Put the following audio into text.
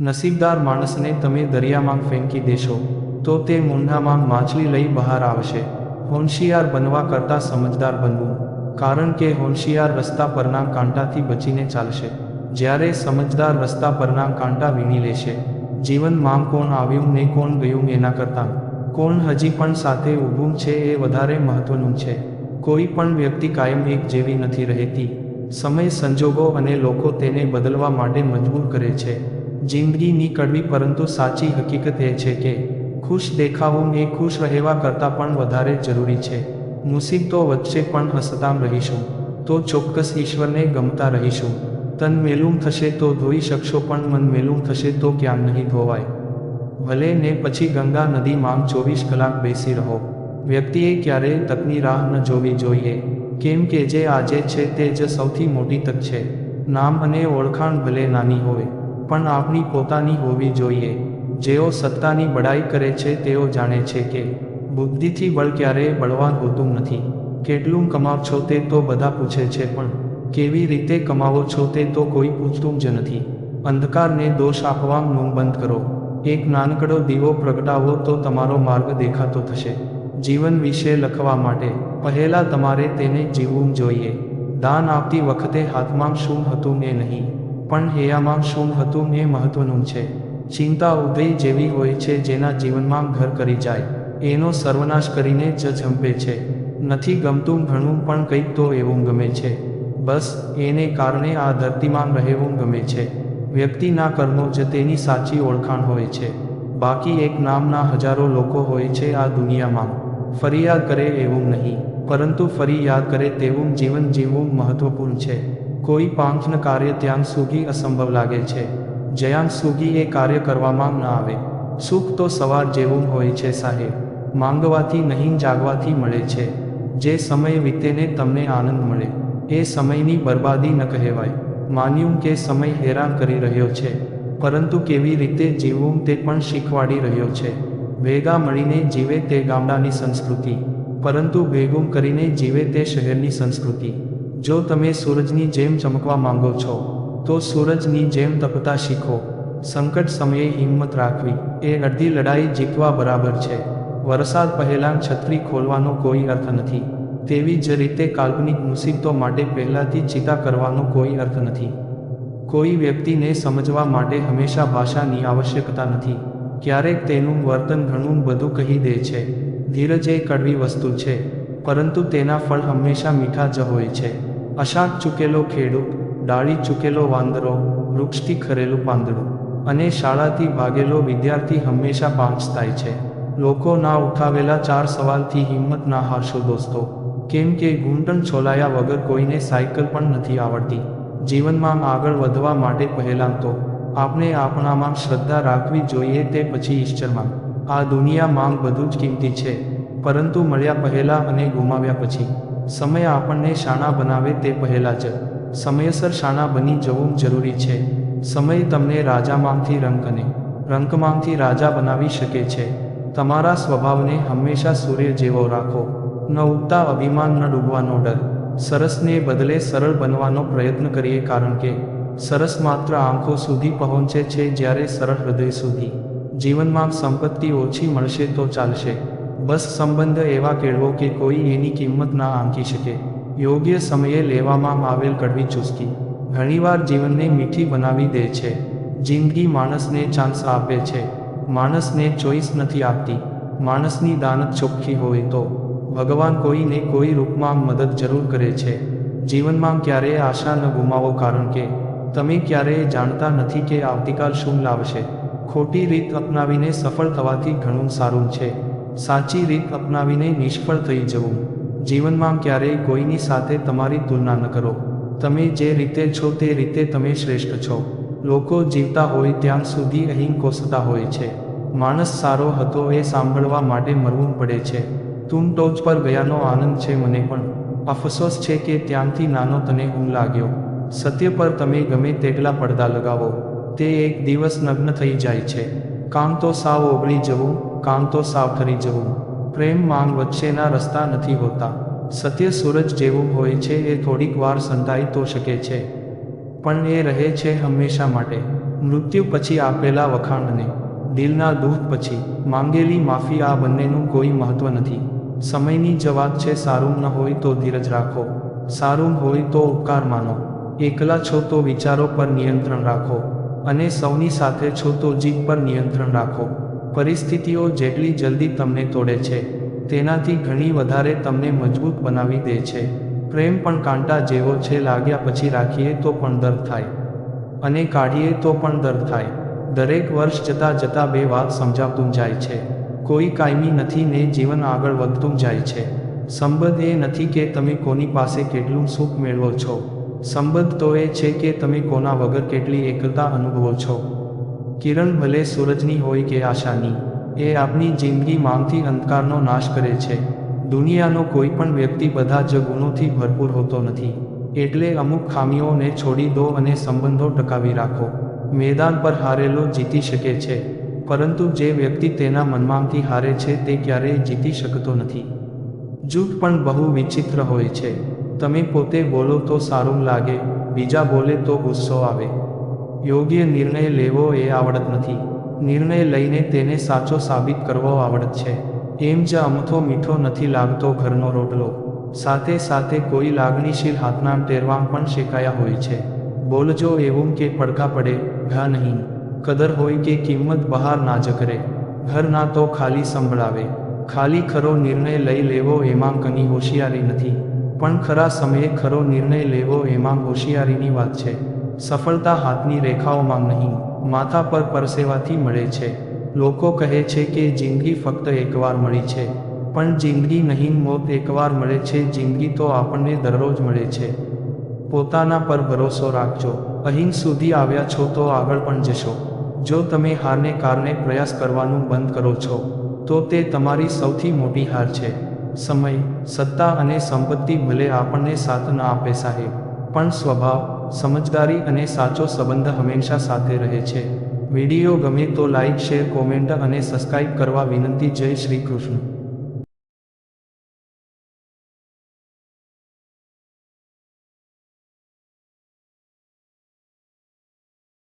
નસીબદાર માણસને તમે દરિયામાં ફેંકી દેશો, તો તે મૂંઢામાં માછલી લઈ બહાર આવશે. હોનશિયાર બનવા કરતાં સમજદાર બનવું, કારણ કે હોનશિયાર રસ્તા પરના કાંટાથી બચીને ચાલશે. જ્યારે સમજદાર રસ્તા પરના કાંટા વીણી લેશે જીવનમાં કોણ આવ્યું ને કોણ ગયું એના કરતાં. કોણ હજી પણ સાથે ઊભું છે એ વધારે મહત્વનું છે. કોઈ પણ વ્યક્તિ કાયમ એક જેવી નથી રહેતી. સમય સંજોગો અને લોકો તેને બદલવા માટે મજબૂર કરે છે. જિંદગીની કડવી પરંતુ સાચી હકીકત એ છે કે ખુશ દેખાવું એ ખુશ રહેવા કરતાં પણ વધારે જરૂરી છે. મુસીબતો વચ્ચે પણ હસતામ રહીશું, તો ચોક્કસ ઈશ્વરને ગમતા રહીશું. તન મેલું થશે તો ધોઈ શકશો પણ મન મેલું થશે તો ક્યાં નહીં ધોવાય. ભલે ને પછી ગંગા નદીમાં ચોવીસ કલાક બેસી રહો. વ્યક્તિએ ક્યારેય તકની રાહ ન જોવી જોઈએ. કેમ કે જે આજે છે તે જ સૌથી મોટી તક છે. નામ અને ઓળખાણ ભલે નાની હોય પણ આપણી પોતાની હોવી જોઈએ. જેઓ સત્તાની બડાઈ કરે છે, તેઓ જાણે છે કે બુદ્ધિથી બળ ક્યારેય બળવાન હોતું નથી. કેટલું કમાવ છો તે તો બધા પૂછે છે, પણ કેવી રીતે કમાવો છો તે તો કોઈ પૂછતું જ નથી. અંધકારને દોષ આપવાનું બંધ કરો. એક નાનકડો દીવો પ્રગટાવો તો તમારો માર્ગ દેખાતો થશે. જીવન વિશે લખવા માટે પહેલાં તમારે તેને જીવવું જોઈએ. દાન આપતી વખતે હાથમાં શું હતું ને નહીં. પણ હૈયામાં શું હતું એ મહત્વનું છે? ચિંતા ઉદય જેવી હોય છે જેના જીવનમાં ઘર કરી જાય. એનો સર્વનાશ કરીને જ જંપે છે. નથી ગમતું ઘણું પણ કંઈક તો એવું ગમે છે. બસ, એને કારણે આ ધરતીમાં રહેવું ગમે છે. વ્યક્તિના કર્મો જ તેની સાચી ઓળખાણ હોય છે. બાકી એક નામના હજારો લોકો હોય છે આ દુનિયામાં. ફરિયાદ કરે એવું નહીં. પરંતુ ફરી યાદ કરે તેવું જીવન જીવવું મહત્વપૂર્ણ છે. કોઈ પાંચન કાર્ય ત્યાં સુધી અસંભવ લાગે છે. જ્યાં સુધી એ કાર્ય કરવામાં ન આવે. સુખ તો સવાર જેવું હોય છે સાહેબ. માંગવાથી નહીં જાગવાથી મળે છે. જે સમય વીતેને તમને આનંદ મળે. એ સમયની બરબાદી ન કહેવાય. માન્યું કે સમય હેરાન કરી રહ્યો છે. પરંતુ કેવી રીતે જીવવું તે પણ શીખવાડી રહ્યો છે. ભેગા મળીને જીવે તે ગામડાની સંસ્કૃતિ. પરંતુ ભેગું કરીને જીવે તે શહેરની સંસ્કૃતિ. જો તમે સૂરજની જેમ ચમકવા માંગો છો, તો સૂરજની જેમ તપતા શીખો. સંકટ સમયે હિંમત રાખવી. એ અડધી લડાઈ જીતવા બરાબર છે. વરસાદ પહેલાં છત્રી ખોલવાનો કોઈ અર્થ નથી. તેવી જ રીતે કાલ્પનિક મુસીબતો માટે પહેલાંથી ચિંતા કરવાનો કોઈ અર્થ નથી. કોઈ વ્યક્તિને સમજવા માટે હંમેશા ભાષાની આવશ્યકતા નથી. ક્યારેક તેનું વર્તન ઘણું બધું કહી દે છે. ધીરજ એ કડવી વસ્તુ છે. પરંતુ તેના ફળ હંમેશા મીઠા જ હોય છે. અશાક ચૂકેલો ખેડૂત ડાળી ચૂકેલો વાંદરો, વૃક્ષથી ખરેલું પાંદડું અને શાળાથી ભાગેલો વિદ્યાર્થી હંમેશા પાંચ થાય છે. લોકો ના ઉઠાવેલા ચાર સવાલથી હિંમત ના હારશો દોસ્તો. કેમ કે ઘૂંટણ છોલાયા વગર કોઈને સાયકલ પણ નથી આવડતી. જીવનમાં આગળ વધવા માટે પહેલાં તો આપણે આપણામાં શ્રદ્ધા રાખવી જોઈએ તે પછી ઈશ્વરમાં. આ દુનિયામાં બધું જ કિંમતી છે. પરંતુ મળ્યા પહેલાં અને ગુમાવ્યા પછી. સમય આપણને શાણા બનાવે તે પહેલાં જ. સમયસર શાણા બની જવું જરૂરી છે. સમય તમને રાજામાંથી રંકને રંકમાંથી રાજા બનાવી શકે છે. તમારા સ્વભાવને હંમેશા સૂર્ય જેવો રાખો. ન ઉગતા અભિમાન, ન ડૂબવાનો ડર. સરસને બદલે સરળ બનવાનો પ્રયત્ન કરીએ કારણ કે, સરસ માત્ર આંખો સુધી પહોંચે છે જ્યારે સરળ હૃદય સુધી. જીવનમાં સંપત્તિ ઓછી મળશે તો ચાલશે. બસ સંબંધ એવા કેળવો કે કોઈ એની કિંમત ના આંકી શકે. યોગ્ય સમયે લેવામાં આવેલ કડવી ચુસ્કી. ઘણીવાર જીવનને મીઠી બનાવી દે છે. જિંદગી માણસને ચાન્સ આપે છે. માણસને ચોઈસ નથી આપતી. માણસની દાનત ચોખ્ખી હોય તો. ભગવાન કોઈને કોઈ રૂપમાં મદદ જરૂર કરે છે. જીવનમાં ક્યારેય આશા ન ગુમાવો કારણ કે, તમે ક્યારેય જાણતા નથી કે આવતીકાલ શું લાવશે. ખોટી રીત અપનાવીને સફળ થવાથી ઘણું સારું છે. સાચી રીત અપનાવીને નિષ્ફળ થઈ જવું. જીવનમાં ક્યારેય કોઈની સાથે તમારી તુલના ન કરો. તમે જે રીતે છો તે રીતે તમે શ્રેષ્ઠ છો. લોકો જીવતા હોય ત્યાં સુધી અહીં કોસતા હોય છે. માણસ સારો હતો એ સાંભળવા માટે મરવું પડે છે. તું ટોચ પર ગયાનો આનંદ છે મને પણ. અફસોસ છે કે ત્યાંથી નાનો તને હું લાગ્યો. સત્ય પર તમે ગમે તેટલા પડદા લગાવો. તે એક દિવસ નગ્ન થઈ જાય છે. કામ તો સાવ ઓગળી જવું કામ તો સાવ ઠરી જવું. પ્રેમ માંગ વચ્ચેના રસ્તા નથી હોતા. સત્ય સૂરજ જેવું હોય છે એ થોડીક વાર સંતાઈ તો શકે છે. પણ એ રહે છે હંમેશા માટે. મૃત્યુ પછી આપેલા વખાણને. દિલના દુઃખ પછી. માંગેલી માફી આ બંનેનું કોઈ મહત્વ નથી. સમયની જવાબ છે સારું ન હોય તો ધીરજ રાખો. સારું હોય તો ઉપકાર માનો. એકલા છો તો વિચારો પર નિયંત્રણ રાખો. અને સૌની સાથે છો તો જીત પર નિયંત્રણ રાખો. પરિસ્થિતિઓ જેટલી જલ્દી તમને તોડે છે, તેનાથી ઘણી વધારે તમને મજબૂત બનાવી દે છે. પ્રેમ પણ કાંટા જેવો છે, લાગ્યા પછી રાખીએ તો પણ દર્દ થાય. અને કાઢીએ તો પણ દર્દ થાય. દરેક વર્ષ જતાં જતાં બે વાત સમજાવતું જાય છે. કોઈ કાયમી નથી ને જીવન આગળ વધતું જાય છે. સંબંધ એ નથી કે તમે કોની પાસે કેટલું સુખ મેળવો છો. સંબંધ તો એ છે કે તમે કોના વગર કેટલી એકલતા અનુભવો છો. કિરણ ભલે સૂરજની હોય કે આશાની, એ આપની જિંદગી માંગથી અંધકારનો નાશ કરે છે. દુનિયાનો કોઈ પણ વ્યક્તિ બધા જ ગુણોથી ભરપૂર હોતો નથી. એટલે અમુક ખામીઓને છોડી દો અને સંબંધો ટકાવી રાખો. મેદાન પર હારેલો જીતી શકે છે. પરંતુ જે વ્યક્તિ તેના મનમાંથી હારે છે તે ક્યારેય જીતી શકતો નથી. જૂઠ પણ બહુ વિચિત્ર હોય છે. તમે પોતે બોલો તો સારું લાગે, બીજા બોલે તો ગુસ્સો આવે. યોગ્ય નિર્ણય લેવો એ આવડત નથી. નિર્ણય લઈને તેને સાચો સાબિત કરવો આવડત છે. એમ જ અમથો મીઠો નથી લાગતો ઘરનો રોટલો. સાથે સાથે કોઈ લાગણીશીલ હાથના ટેરવામ પણ શેકાયા હોય છે. બોલજો એવું કે પડકા પડે, ઘા નહીં. કદર હોય કે કિંમત બહાર ના જ કરે ઘર ના તો ખાલી સંભળાવે. ખાલી ખરો નિર્ણય લઈ લેવો એમાં કની હોશિયારી નથી. પણ ખરા સમયે ખરો નિર્ણય લેવો એમાં હોશિયારીની વાત છે. સફળતા હાથની રેખાઓમાં નહીં, માથા પર પરસેવાથી મળે છે. લોકો કહે છે કે જિંદગી ફક્ત એકવાર મળી છે, પણ જિંદગી નહીં મોત એકવાર મળે છે, જિંદગી તો આપણને દરરોજ મળે છે. પોતાના પર ભરોસો રાખજો. અહીં સુધી આવ્યા છો તો આગળ પણ જશો. જો તમે હારને કારણે પ્રયાસ કરવાનું બંધ કરો છો, તો તે તમારી સૌથી મોટી હાર છે. સમય, સત્તા અને સંપત્તિ ભલે આપણને સાથ ન આપે સાહેબ, પણ સ્વભાવ સમજદારી અને સાચો સંબંધ હંમેશા સાથે રહે છે. વીડિયો ગમે તો લાઇક શેર કોમેન્ટ અને સબસ્ક્રાઈબ કરવા વિનંતી જય શ્રી કૃષ્ણ.